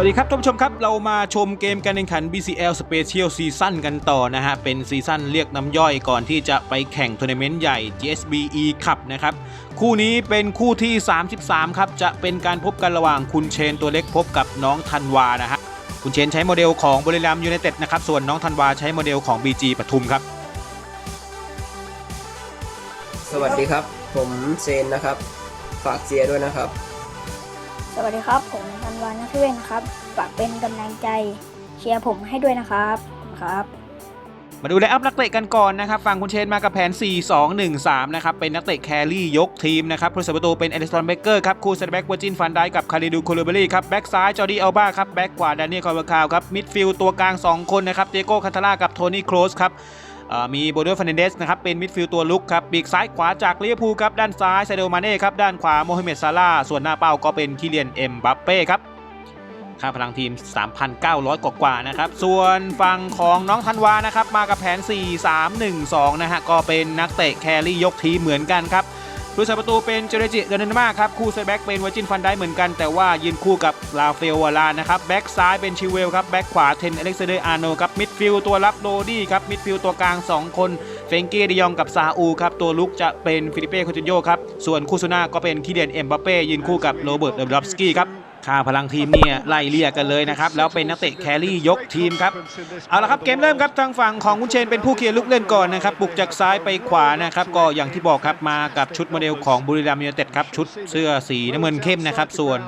วัสดีครับท่านผู้ชมครับ เรามาชมเกมการแข่งขัน BCL Special Season กันต่อนะฮะ เป็นซีซั่นเรียกน้ำย่อยก่อนที่จะไปแข่งทัวร์นาเมนต์ใหญ่ GSBE Cup นะครับ คู่นี้เป็นคู่ที่ 33 ครับ จะเป็นการพบกันระหว่างคุณเชนตัวเล็กพบกับน้องธันวานะฮะ คุณเชนใช้โมเดลของบริรัมยูไนเต็ดนะครับ ส่วนน้องธันวาใช้โมเดลของ BG ปทุมครับ สวัสดีครับ ผมเซนนะครับ ฝากเชียร์ด้วยนะครับ สวัสดีครับ ผมธันวานัทเวนครับ ฝากเป็นกำลังใจเชียร์ผมให้ด้วยนะครับครับ มาดูไลอัพนักเตะกันก่อนนะครับฝั่งคุณเชนมากับแผน 4-2-1-3 นะครับ เป็นนักเตะแครี่ยกทีมนะครับผู้รักษาประตูเป็นเอลิสตันเบเกอร์ครับ คู่เซนแบ็กเวอร์จินฟันได้กับคาริดูคูลูเบอรี่ครับ แบ็กซ้ายจอร์ดีเอลบาครับ แบ็กขวาแดานิเอลคาร์วคาวครับ มิดฟิลด์ตัวกลาง 2 คนนะครับเจโก้คันทาร่ากับโทนี่โครสครับ มีโบเดอฟันเดสนะครับเป็นมิดฟิลด์ตัวลุกครับปีกซ้ายขวาจากลิเวอร์พูลครับด้านซ้ายไซเดลมาเน่ครับด้านขวาโมฮัมเหม็ดซาลาส่วนหน้าเป้าก็เป็นคิเลียนเอ็มบัปเป้ครับค่าพลังทีม 3,900 กว่ากว่านะครับ ส่วนฝั่งของน้องธันวานะครับ มากับแผน 4-3-1-2 นะฮะ ก็เป็นนักเตะแครี่ยกทีเหมือนกันครับ ผู้สาประตูเป็นเจเรจิเดนนมาครับคู่เซตแบ็กเป็นวจินฟันได้เหมือนกันแต่ว่ายืนคู่กับลาเฟลวาลานะครับแบ็กซ้ายเป็นชิเวลครับแบ็กขวาเทนอเล็กซานเดอร์อาร์โนครับมิดฟิลตัวรับโรดี้ครับมิดฟิลตัวกลาง 2 คนเฟงเก้ดิยองกับซาอูครับตัวลุกจะเป็นฟิลิเป้คูตินโยครับส่วนคู่ซูน่าก็เป็นคิเดียนเอ็มบัปเป้ยืนคู่กับโรเบิร์ตเดลอฟสกี้ครับ ค่าพลังทีมเนี่ยไล่เลี่ยกันเลยนะครับ แล้วเป็นนักเตะแครี่ยกทีมครับ เอาละครับเกมเริ่มครับทางฝั่งของคุณเชนเป็นผู้เคลียร์ลูกเล่นก่อนนะครับ บุกจากซ้ายไปขวานะครับ ก็อย่างที่บอกครับมากับชุดโมเดลของบุรีรัมย์ยูไนเต็ดครับ ชุดเสื้อสีน้ำเงินเข้มนะครับ ส่วน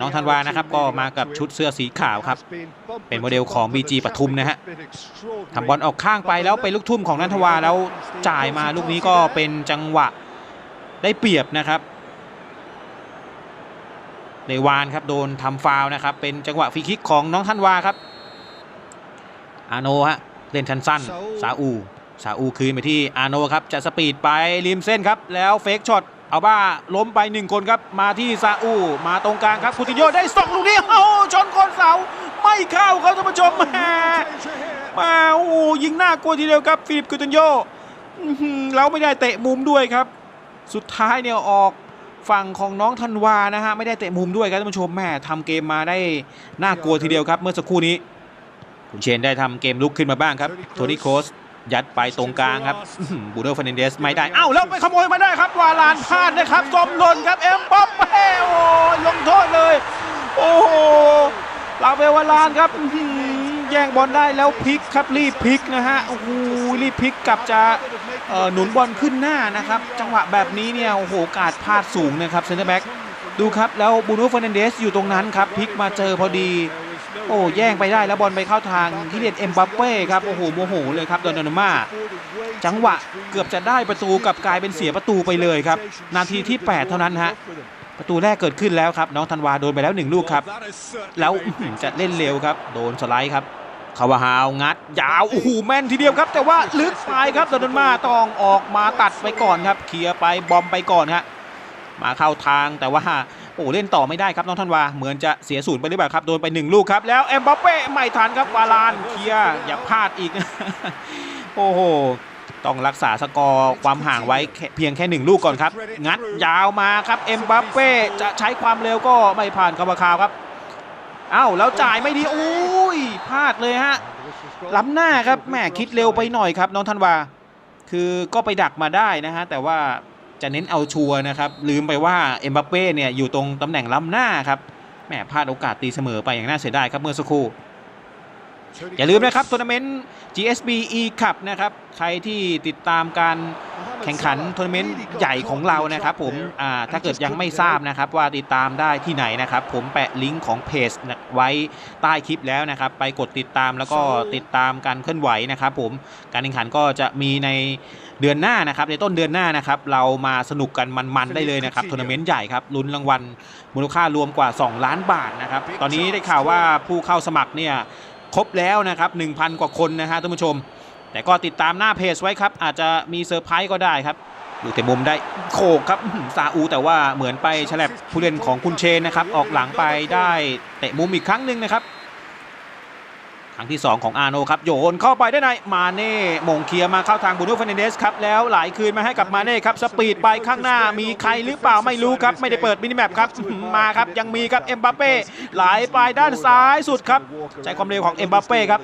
น้องธันวานะครับ ก็มากับชุดเสื้อสีขาวครับ เป็นโมเดลของ BG ปทุมนะฮะทำบอลออกข้างไปแล้วไปลูกทุ่มของนันทวาแล้วจ่ายมาลูกนี้ก็เป็นจังหวะได้เปรียบนะครับ ในวานครับโดนทำฟาวนะครับ เป็นจังหวะฟรีคิกของน้องท่านวาครับ อาโนฮะเล่นทันสั้นซาอูซาอูคืนไปที่อาโนครับจะสปีดไปริมเส้นครับ แล้วเฟกช็อตเอาบ้าล้มไปหนึ่งคนครับ มาที่ซาอู มาตรงกลางครับคูติโยได้สองลูกนี้โอ้ชนคนเสาไม่เข้าครับท่านผู้ชมแหมมาโอ้ยิงหน้ากลัวทีเดียวครับฟิลิปคูติโยอื้อหือแล้วไม่ได้เตะมุมด้วยครับ สุดท้ายเนี่ยออก ฝั่งของน้องธันวานะฮะไม่ได้เตะมุมด้วยครับท่านผู้ชมแม่ทำเกมมาได้น่ากลัวทีเดียวครับเมื่อสักครู่นี้ คุณเชนได้ทำเกมลุกขึ้นมาบ้างครับโทนี่โคสยัดไปตรงกลางครับอื้อหือบูโดฟานินเดสไม่ได้เอ้าแล้วไปขโมยมาได้ครับวาลานพลาดนะครับจอมหล่นครับเอ็มบัปเป้โอ้ยลงโทษเลย โอ้โหลาเวลวาลานครับอื้อหือ แย่งบอลได้แล้วพลิกครับรีบพลิกนะฮะโอ้โหรีบพลิกกลับจะเอ่อหนุนบอลขึ้นหน้านะครับ จังหวะแบบนี้เนี่ยโอ้โหกาสพลาดสูงนะครับเซนเตอร์แบ็กดูครับแล้วบูโนฟานินเดสอยู่ตรงนั้นครับพลิกมาเจอพอดี โอ้แย่งไปได้แล้วบอลไปเข้าทางที่เด็ดเอ็มบัปเป้ครับโอ้โหโมโหเลยครับโดนนาม่าจังหวะเกือบจะได้ประตูกลับกลายเป็นเสียประตูไปเลยครับ นาทีที่ 8 เท่านั้นฮะ ประตูแรกเกิดขึ้นแล้วครับ น้องธันวาโดนไปแล้วหนึ่งลูกครับ แล้วจะเล่นเร็วครับ โดนสไลด์ครับคาวาฮาวงัด ยาวโอ้โหแม่นทีเดียวครับ แต่ว่าลึกไปครับโดนมาต้องออกมาตัดไปก่อนครับเคลียร์ไปบอมไปก่อนฮะมาเข้าทางแต่ว่าโอ้เล่นต่อไม่ได้ครับน้องธันวาเหมือนจะเสียศูนย์ไปหรือเปล่าครับโดนไปหนึ่งลูกครับแล้วเอ็มบัปเป้ไม่ทันครับวาลานเคลียร์อย่าพลาดอีก โอ้โห ต้องรักษาสกอร์ความห่างไว้เพียงแค่หนึ่งลูกก่อนครับ งัดยาวมาครับเอ็มบัปเป้จะใช้ความเร็วก็ไม่ผ่านคาวาคาวครับเอ้าแล้วจ่ายไม่ดีอุ้ยพลาดเลยฮะล้ำหน้าครับแหมคิดเร็วไปหน่อยครับน้องธันวา คือก็ไปดักมาได้นะฮะแต่ว่าจะเน้นเอาชัวนะครับ ลืมไปว่าเอ็มบัปเป้เนี่ยอยู่ตรงตำแหน่งล้ำหน้าครับแหมพลาดโอกาสตีเสมอไปอย่างน่าเสียดายครับเมื่อสักครู่ อย่าลืมนะครับทัวร์นาเมนต์ GSB E Cup นะครับ ใครที่ติดตามการแข่งขันทัวร์นาเมนต์ใหญ่ของเรานะครับ ผมถ้าเกิดยังไม่ทราบนะครับว่าติดตามได้ที่ไหนนะครับ ผมแปะลิงก์ของเพจไว้ใต้คลิปแล้วนะครับ ไปกดติดตามแล้วก็ติดตามการเคลื่อนไหวนะครับ ผมการแข่งขันก็จะมีในเดือนหน้านะครับ ในต้นเดือนหน้านะครับ เรามาสนุกกันมันๆได้เลยนะครับทัวร์นาเมนต์ใหญ่ครับลุ้นรางวัลมูลค่ารวมกว่า 2 ล้านบาทนะครับ ตอนนี้ได้ข่าวว่าผู้เข้าสมัครเนี่ย ครบแล้วนะครับ 1,000 กว่าคนนะฮะท่านผู้ชม แต่ก็ติดตามหน้าเพจไว้ครับ อาจจะมีเซอร์ไพรส์ก็ได้ครับดูแต่มุมได้โขกครับซาอู แต่ว่าเหมือนไปฉลับผู้เล่นของคุณเชนนะครับ ออกหลังไปได้เตะมุมอีกครั้งหนึ่งนะครับ ครั้งที่ 2 ของอาโนครับ โยนเข้าไปได้ในมาเน่มงเคลียมาเข้าทางบูโน่เฟรนเดสครับ แล้วไหลคืนมาให้กับมาเน่ครับ สปีดไปข้างหน้ามีใครหรือเปล่าไม่รู้ครับ ไม่ได้เปิดมินิแมปครับ มาครับ ยังมีครับเอ็มบัปเป้ไหลไปด้านซ้ายสุดครับ ใช้ความเร็วของเอ็มบัปเป้ครับ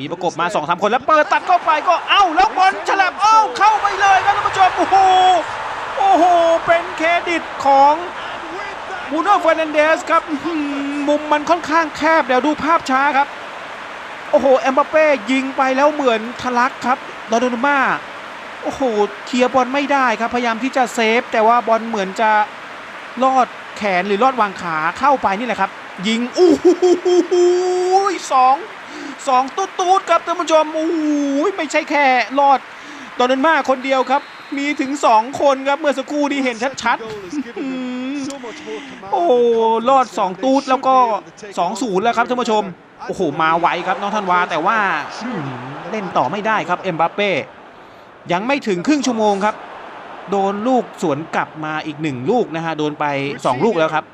มีประกบมา2อสคนแล้วเปิดตัดเข้าไปก็เอ้าแล้วบอลฉลับเอ้าเข้าไปเลยครับท่านผู้ชมโอ้โหโอ้โหเป็นเครดิตของบูโน่เฟรนเดสครับหือมุมมันค่อนข้างแคบเดี๋ยวดูภาพช้าครับ โอ้โหเอ็มบัปเป้ยิงไปแล้วเหมือนทะลักครับดอนโดนมาโอ้โหเคลียร์บอลไม่ได้ครับ พยายามที่จะเซฟ แต่ว่าบอลเหมือนจะลอดแขนหรือลอดวางขาเข้าไปนี่แหละครับ ยิงอู้หูสองสองตุ๊ดตูดครับท่านผู้ชมอู้หูไม่ใช่แค่ลอดดอนโดนมาคนเดียวครับ มีถึง2คนครับเมื่อสักครู่นี้เห็นชัดๆโอ้รอด2ตูดแล้วก็2-0แล้วครับท่านผู้ชม โอ้โหมาไวครับน้องธันวาแต่ว่าเล่นต่อไม่ได้ครับเอ็มบัปเป้ยังไม่ถึงครึ่งชั่วโมงครับ โดนลูกสวนกลับมาอีกหนึ่งลูกนะฮะโดนไป 2 ลูกแล้วครับ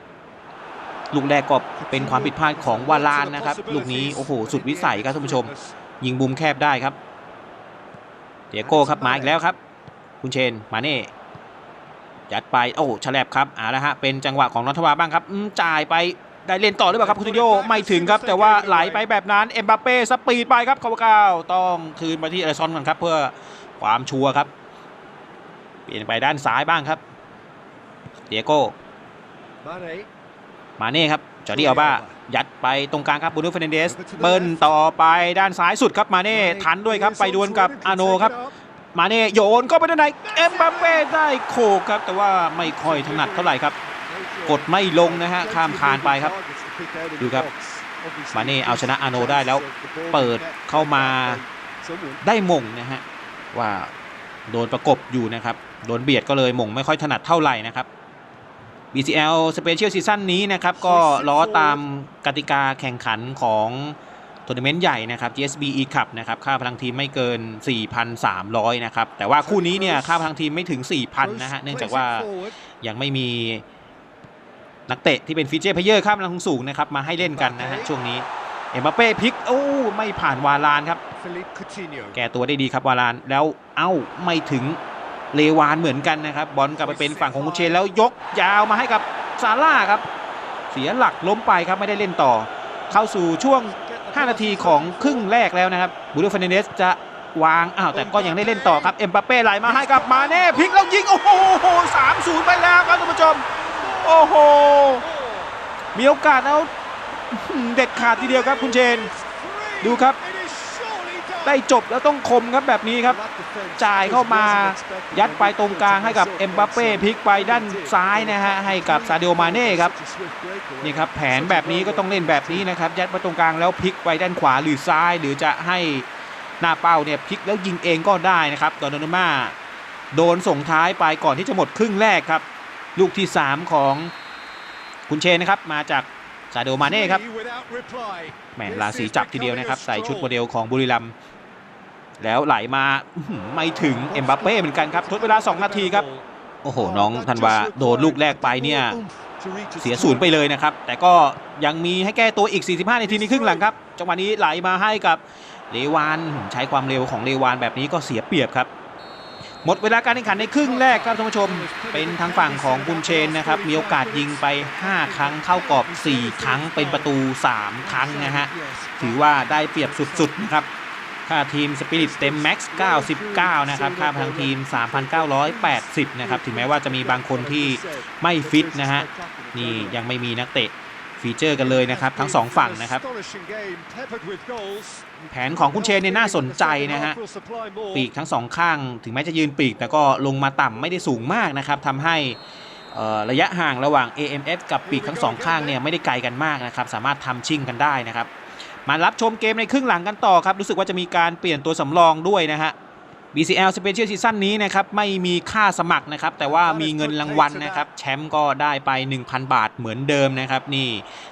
ลูกแรกก็เป็นความผิดพลาดของวาลานนะครับ ลูกนี้โอ้โหสุดวิสัยครับท่านผู้ชม ยิงบุมแคบได้ครับเดียโก้ครับมาอีกแล้วครับ คุณเชนมาเน่ยัดไปโอ้ฉลับครับเอาละฮะเป็นจังหวะของนอทวาบ้างครับจ่ายไป ได้เล่นต่อหรือเปล่าครับคุณติโยไม่ถึงครับ แต่ว่าไหลไปแบบนั้น เอ็มบัปเป้สปีดไปครับคาวาเก้าต้องคืนมาที่เอริซอนก่อนครับ เพื่อความชัวร์ครับ เปลี่ยนไปด้านซ้ายบ้างครับเดียโก้มาเน่ครับจอร์ดี้อัลบ้ายัดไปตรงกลางครับบูน่เฟรนเดสเบิ้ลต่อไปด้านซ้ายสุดครับมาเน่ทันด้วยครับ ไปดวลกับอาโนครับ มาเน่โยนเข้าไปด้านในเอ็มบัปเป้ได้โขกครับแต่ว่าไม่ค่อยถนัดเท่าไหร่ครับ กดไม่ลงนะฮะข้ามคานไปครับ ดูครับมาเน่เอาชนะอาโนได้แล้วเปิดเข้ามาได้มงนะฮะว่าโดนประกบอยู่นะครับโดนเบียดก็เลยมงไม่ค่อยถนัดเท่าไหร่นะครับ BCL Special Season นี้นะครับก็ล้อตามกติกาแข่งขันของทัวร์นาเมนต์ใหญ่นะครับ GSB E Cup นะครับ ค่าพลังทีมไม่เกิน 4,300 นะครับ แต่ว่าคู่นี้เนี่ย ค่าพลังทีมไม่ถึง 4,000 นะฮะ เนื่องจากว่ายังไม่มี นักเตะที่เป็นฟีเจอร์เพลเยอร์ข้ามพลังสูงนะครับมาให้เล่นกันนะฮะช่วงนี้เอ็มบัปเป้พลิกโอ้ไม่ผ่านวาลานครับแก้ตัวได้ดีครับวาลานแล้วเอ้าไม่ถึงเลวานเหมือนกันนะครับบอลกลับไปเป็นฝั่งของคุเชนแล้วยกยาวมาให้กับซาร่าครับ เสียหลักล้มไปครับไม่ได้เล่นต่อ เข้าสู่ช่วง 5 นาทีของครึ่งแรกแล้วนะครับบูโดฟ e นเดสจะวางอ้าวแต่ก็ยังได้เล่นต่อครับเอ็มบัปเป้ไหลมาให้กับมาเน่พลิกแล้วยิงโอ้โหสามศูนย์ไปแล้วครับท่านผู้ชม โอ้โห มีโอกาสแล้วเด็ดขาดทีเดียวครับคุณเชน ดูครับ ได้จบแล้วต้องคมครับแบบนี้ครับ จ่ายเข้ามายัดไปตรงกลางให้กับเอ็มบัปเป้พลิกไปด้านซ้ายนะฮะ ให้กับซาเดโอมาเน่ครับ นี่ครับแผนแบบนี้ก็ต้องเล่นแบบนี้นะครับ ยัดไปตรงกลางแล้วพลิกไปด้านขวาหรือซ้าย หรือจะให้หน้าเป้าเนี่ยพลิกแล้วยิงเองก็ได้นะครับดอนโดนามาโดนส่งท้ายไปก่อนที่จะหมดครึ่งแรกครับ ลูกที่ 3 ของคุณเชนนะครับ มาจากซาดิโอมาเน่ครับแหมราศีจับทีเดียวนะครับ ใส่ชุดโมเดลของบุรีรัมย์แล้วไหลมาอื้อหือไม่ถึงเอ็มบัปเป้เหมือนกันครับ ทดเวลา 2 นาทีครับ โอ้โห น้องธันวาโดนลูกแรกไปเนี่ย เสียศูนย์ไปเลยนะครับ แต่ก็ยังมีให้แก้ตัวอีก 45 นาทีในครึ่งหลังครับ จังหวะนี้ไหลมาให้กับเลวานใช้ความเร็วของเลวานแบบนี้ก็เสียเปรียบครับ หมดเวลาการแข่งขันในครึ่งแรกครับท่านผู้ชม เป็นทางฝั่งของบุญเชนนะครับ มีโอกาสยิงไป 5 ครั้งเข้ากรอบ 4 ครั้งเป็นประตู 3 ครั้งนะฮะ ถือว่าได้เปรียบสุดๆนะครับ ค่าทีมสปิริตเต็มแม็กซ์99 นะครับ ค่าพลังทีม 3,980 นะครับ ถึงแม้ว่าจะมีบางคนที่ไม่ฟิตนะฮะ นี่ยังไม่มีนักเตะ ฟีเจอร์กันเลยนะครับ ทั้งสองฝั่งนะครับ แผนของคุณเชนเนี่ยน่าสนใจนะฮะปีกทั้งสองข้าง ถึงแม้จะยืนปีก แต่ก็ลงมาต่ำไม่ได้สูงมากนะครับทำให้เอ่อระยะห่างระหว่าง AMF กับปีกทั้งสองข้างเนี่ยไม่ได้ไกลกันมากนะครับ สามารถทำชิ่งกันได้นะครับ มารับชมเกมในครึ่งหลังกันต่อครับ รู้สึกว่าจะมีการเปลี่ยนตัวสำรองด้วยนะฮะ BCL Special Season นี้นะครับไม่มีค่าสมัครนะครับแต่ว่ามีเงินรางวัลนะครับแชมป์ก็ได้ไป 1,000 บาทเหมือนเดิมนะครับนี่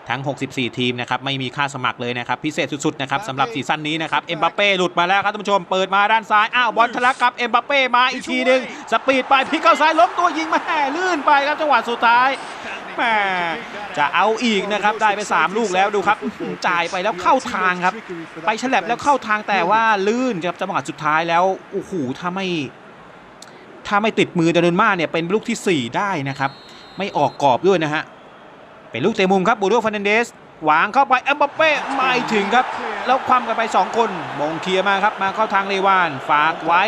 ทั้ง 64 ทีมนะครับไม่มีค่าสมัครเลยนะครับพิเศษสุดๆนะครับสำหรับซีซั่นนี้นะครับเอ็มบัปเป้หลุดมาแล้วครับท่านผู้ชมเปิดมาด้านซ้ายอ้าวบอลทะลักครับเอ็มบัปเป้มาอีกทีหนึ่งสปีดไปพลิกเข้าซ้ายล้มตัวยิงมาแห่ลื่นไปครับจังหวะสุดท้าย แม่จะเอาอีกนะครับได้ไป 3 ลูกแล้วดูครับ จ่ายไปแล้วเข้าทางครับ ไปฉลับแล้วเข้าทางแต่ว่าลื่นครับจังหวะสุดท้ายแล้วโอ้โหถ้าไม่ ถ้าไม่ติดมือเดนมาเนี่ยเป็นลูกทีสี่ 4 ได้นะครับ ไม่ออกกรอบด้วยนะฮะเป็นลูกเตะมุมครับบูโดฟันเดสหวางเข้าไปเอ็มบัปเป้ไม่ถึงครับ แล้วคว่ำกันไป 2 คนมงเคลียร์มาครับ มาเข้าทางเลวาน ฝากไว้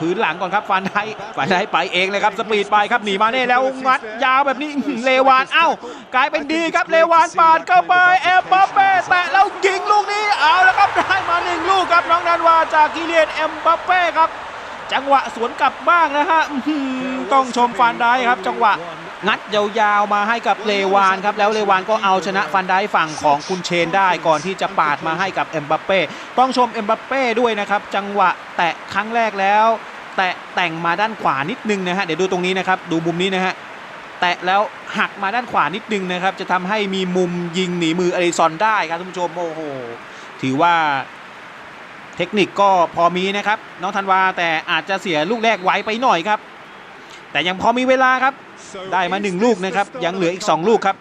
คืนหลังก่อนครับฟันไดฟันไดไปเองเลยครับสปีดไปครับหนีมาเน่แล้วงัดยาวแบบนี้เลวานเอ้ากลายเป็นดีครับเลวานปาดเข้าไปเอ็มบัปเป้แตะแล้วยิงลูกนี้เอาแล้วครับได้มาหนึ่งลูกครับน้องนันวาจากกิเลียนเอ็มบัปเป้ครับ จังหวะสวนกลับบ้างนะฮะต้องชมฟันได้ครับ จังหวะ งัดยาวๆมาให้กับเลวานครับแล้วเลวานก็เอาชนะฟันได้ฝั่งของคุณเชนได้ก่อนที่จะปาดมาให้กับเอ็มบัปเป้ต้องชมเอ็มบัปเป้ด้วยนะครับจังหวะแตะครั้งแรกแล้ว แตะแต่งมาด้านขวานิดนึงนะฮะเดี๋ยวดูตรงนี้นะครับดูมุมนี้นะฮะแตะแล้วหักมาด้านขวานิดนึงนะครับจะทำให้มีมุมยิงหนีมืออลิซอนได้ครับท่านผู้ชมโอ้โหถือว่าเทคนิคก็พอมีนะครับน้องธันวาแต่อาจจะเสียลูกแรกไวไปหน่อยครับ แต่ยังพอมีเวลาครับ ได้มา 1 ลูกนะครับ ยังเหลืออีก 2 ลูกครับ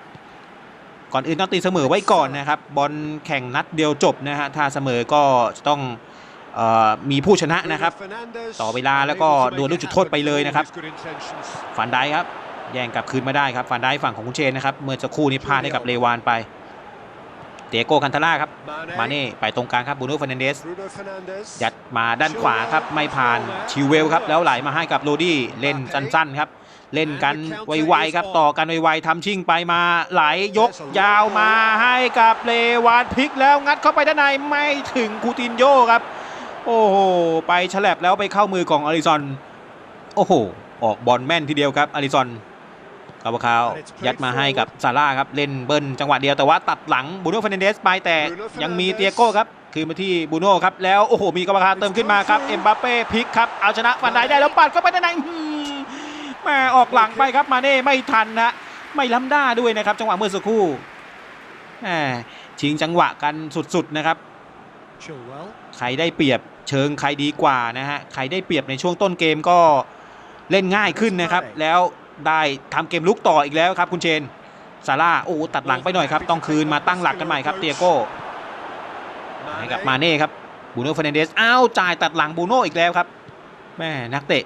ก่อนอื่นต้องตีเสมอไว้ก่อนนะครับ บอลแข่งนัดเดียวจบนะฮะถ้าเสมอก็จะต้องออมีผู้ชนะนะครับ ต่อเวลาแล้วก็ดวลลูกจุดโทษไปเลยนะครับฟันได้ครับ แย่งกลับคืนมาได้ครับฟันได้ฝั่งของคุณเชนนะครับ เมื่อจะคู่นี้พลาดให้กับเลวานไป เตโกคันทาร่าครับ มาเน่ไปตรงกลางครับบูโน่ฟ e นเดส ยัดมาด้านขวาครับ ไม่ผ่านชิวเวลครับ แล้วไหลมาให้กับโรดี้เล่นสั้นๆครับ เล่นกันไวๆครับต่อกันไวๆทำชิ่งไปมาไหลยกยาวมาให้กับเลวานพลิกแล้วงัดเข้าไปด้านในไม่ถึงคูตินโยครับ โอ้โหไปฉลับแล้วไปเข้ามือของอาริซอนโอ้โหออกบอลแม่นทีเดียวครับอาริซอนกาบาคาวยัดมาให้กับซาร่าครับเล่นเบิ้ลจังหวะเดียวแต่ว่าตัดหลังบูโน่ฟ e นเดสไปแต่ยังมีเตียโก้ครับคืนมาที่บูโน่ครับแล้วโอ้โหมีกาบาคาวเติมขึ้นมาครับเอ็มบัปเป้พลิกครับเอาชนะฟันได้ได้แล้วปัดเข้าไปด้านใน อื้อหือแม่ออกหลังไปครับมาเน่ไม่ทันนะไม่ล้ำหน้าด้วยนะครับ จังหวะเมื่อสักครู่แหมชิงจังหวะกันสุดๆนะครับใครได้เปรียบเชิงใครดีกว่านะฮะใครได้เปรียบในช่วงต้นเกมก็เล่นง่ายขึ้นนะครับ แล้วได้ทำเกมลุกต่ออีกแล้วครับคุณเชนซาร่าโอ้ตัดหลังไปหน่อยครับ ต้องคืนมาตั้งหลักกันใหม่ครับเตียโก้ให้กับมาเน่ครับบูโน่เฟรนเดสอ้าวจ่ายตัดหลังบูโน่อีกแล้วครับแม่นักเตะ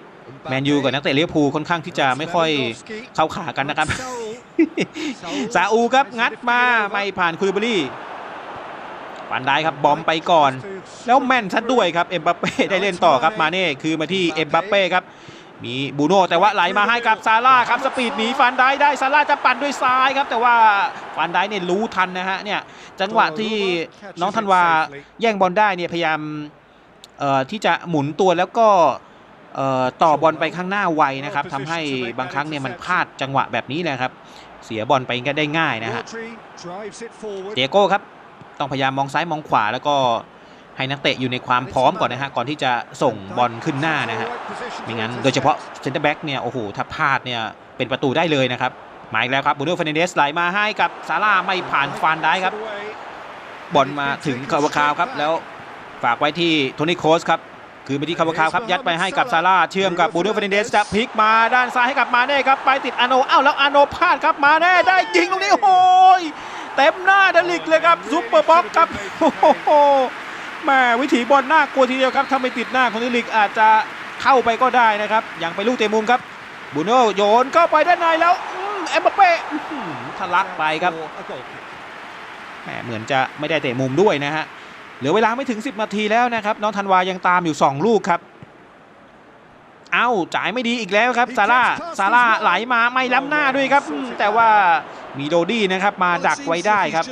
แมนยูกับนักเตะลิเวอร์พูลค่อนข้างที่จะไม่ค่อยเข้าขากันนะครับ ซาอูครับงัดมาไม่ผ่านคูลิบารี่ปันได้ครับบอมไปก่อน แล้วแม่นซะด้วยครับเอ็มบัปเป้ได้เล่นต่อครับมาเน่คือมาที่เอ็มบัปเป้ครับมีบูโน่แต่ว่าไหลมาให้กับซาร่าครับสปีดหนีฟันได้ได้ซาร่าจะปั่นด้วยซ้ายครับ แต่ว่าฟันได้เนี่ยรู้ทันนะฮะเนี่ยจังหวะที่น้องธันวาแย่งบอลได้เนี่ยพยายามเอ่อที่จะหมุนตัวแล้วก็เอ่อ ต่อบอลไปข้างหน้าไวนะครับทำให้บางครั้งเนี่ยมันพลาดจังหวะแบบนี้นะครับ เสียบอลไปก็ได้ง่ายนะฮะเตียโก้ครับ ต้องพยายามมองซ้ายมองขวาแล้วก็ให้นักเตะอยู่ในความพร้อมก่อนนะฮะก่อนที่จะส่งบอลขึ้นหน้านะฮะไม่งั้นโดยเฉพาะเซนเตอร์แบ็กเนี่ยโอ้โหถ้าพลาดเนี่ยเป็นประตูได้เลยนะครับมาอีกแล้วครับบูโน่เฟรนเดสไหลมาให้กับซาร่าไม่ผ่านฟานได้ครับบอลมาถึงคาวาคาวครับแล้วฝากไว้ที่โทนี่โคสครับ คือไปที่คาวาคาวครับยัดไปให้กับซาร่าเชื่อมกับบูโน่เฟรนเดสจะพลิกมาด้านซ้ายให้กับมาเน่ครับไปติดอาโนอ้าวแล้วอาโนพลาดครับมาเน่ได้ยิงตรงนี้โอ้ยเต็มหน้าเดลิกเลยครับซุปเปอร์บ็อกซ์ครับโอ้โหแหม่วิถีบอลน่ากลัวทีเดียวครับถ้าไม่ติดหน้าของเดลิกอาจจะเข้าไปก็ได้นะครับยังไปลูกเตะมุมครับบูโน่โยนเข้าไปด้านในแล้วอืมเอ็มบัปเป้อื้อหือทะลักไปครับแหมเหมือนจะไม่ได้เตะมุมด้วยนะฮะ เหลือเวลาไม่ถึง 10 นาทีแล้วนะครับ น้องธันวายังตามอยู่ 2 ลูกครับ เอ้าจ่ายไม่ดีอีกแล้วครับซาร่าซาร่าไหลมาไม่ล้ำหน้าด้วยครับอืมแต่ว่ามีโดดี้นะครับมาดักไว้ได้ครับ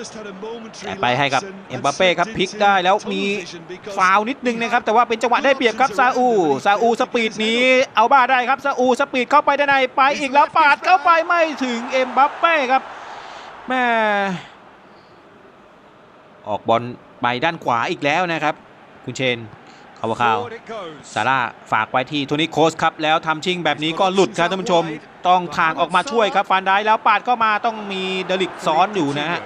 แต่ไปให้กับเอ็มบัปเป้ครับพลิกได้แล้วมีฟาวล์นิดนึงนะครับ แต่ว่าเป็นจังหวะได้เปรียบครับซาอูซาอูสปีดหนี้เอาบ้าได้ครับซาอูสปีดเข้าไปด้านในไปอีกแล้วปาดเข้าไปไม่ถึงเอ็มบัปเป้ครับแม่ออกบอล ไปด้านขวาอีกแล้วนะครับ คุณเชนคาวาคาวซาร่าฝากไว้ที่โทนี่โคสครับ แล้วทำชิงแบบนี้ก็หลุดครับท่านผู้ชม ต้องทางออกมาช่วยครับฟันได้แล้วปาดเข้ามาต้องมีเดลิกซ้อนอยู่นะฮะ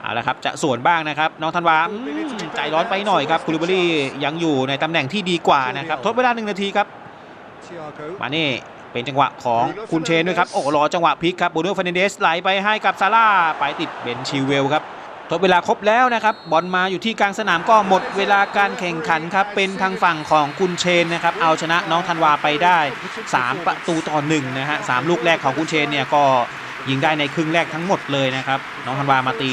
เอาละครับจะสวนบ้างนะครับ น้องธันวาอืมใจร้อนไปหน่อยครับคูลิบารี่ยังอยู่ในตำแหน่งที่ดีกว่านะครับ ทดเวลาหนึ่งนาทีครับ มาเน่เป็นจังหวะของคุณเชนด้วยครับ โอ้รอจังหวะพลิกครับโบโดฟ e นเดสไหลไปให้กับซาร่าไปติดเบนชิลเวลครับ ทดเวลาครบแล้วนะครับ บอลมาอยู่ที่กลางสนามก็หมดเวลาการแข่งขันครับ เป็นทางฝั่งของคุณเชนนะครับ เอาชนะน้องธันวาไปได้ 3 ประตูต่อ1นะฮะสามลูกแรกของคุณเชนเนี่ยก็ยิงได้ในครึ่งแรกทั้งหมดเลยนะครับ น้องธันวามาตี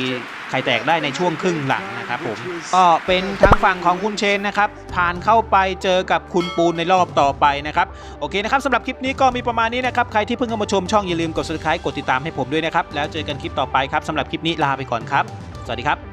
ไข่แตกได้ในช่วงครึ่งหลังนะครับผมก็เป็นทางฝั่งของคุณเชนนะครับผ่านเข้าไปเจอกับคุณปูนในรอบต่อไปนะครับโอเคนะครับสำหรับคลิปนี้ก็มีประมาณนี้นะครับใครที่เพิ่งเข้ามาชมช่องอย่าลืมกด subscribe กดติดตามให้ผมด้วยนะครับแล้วเจอกันคลิปต่อไปครับสำหรับคลิปนี้ลาไปก่อนครับ สวัสดีครับ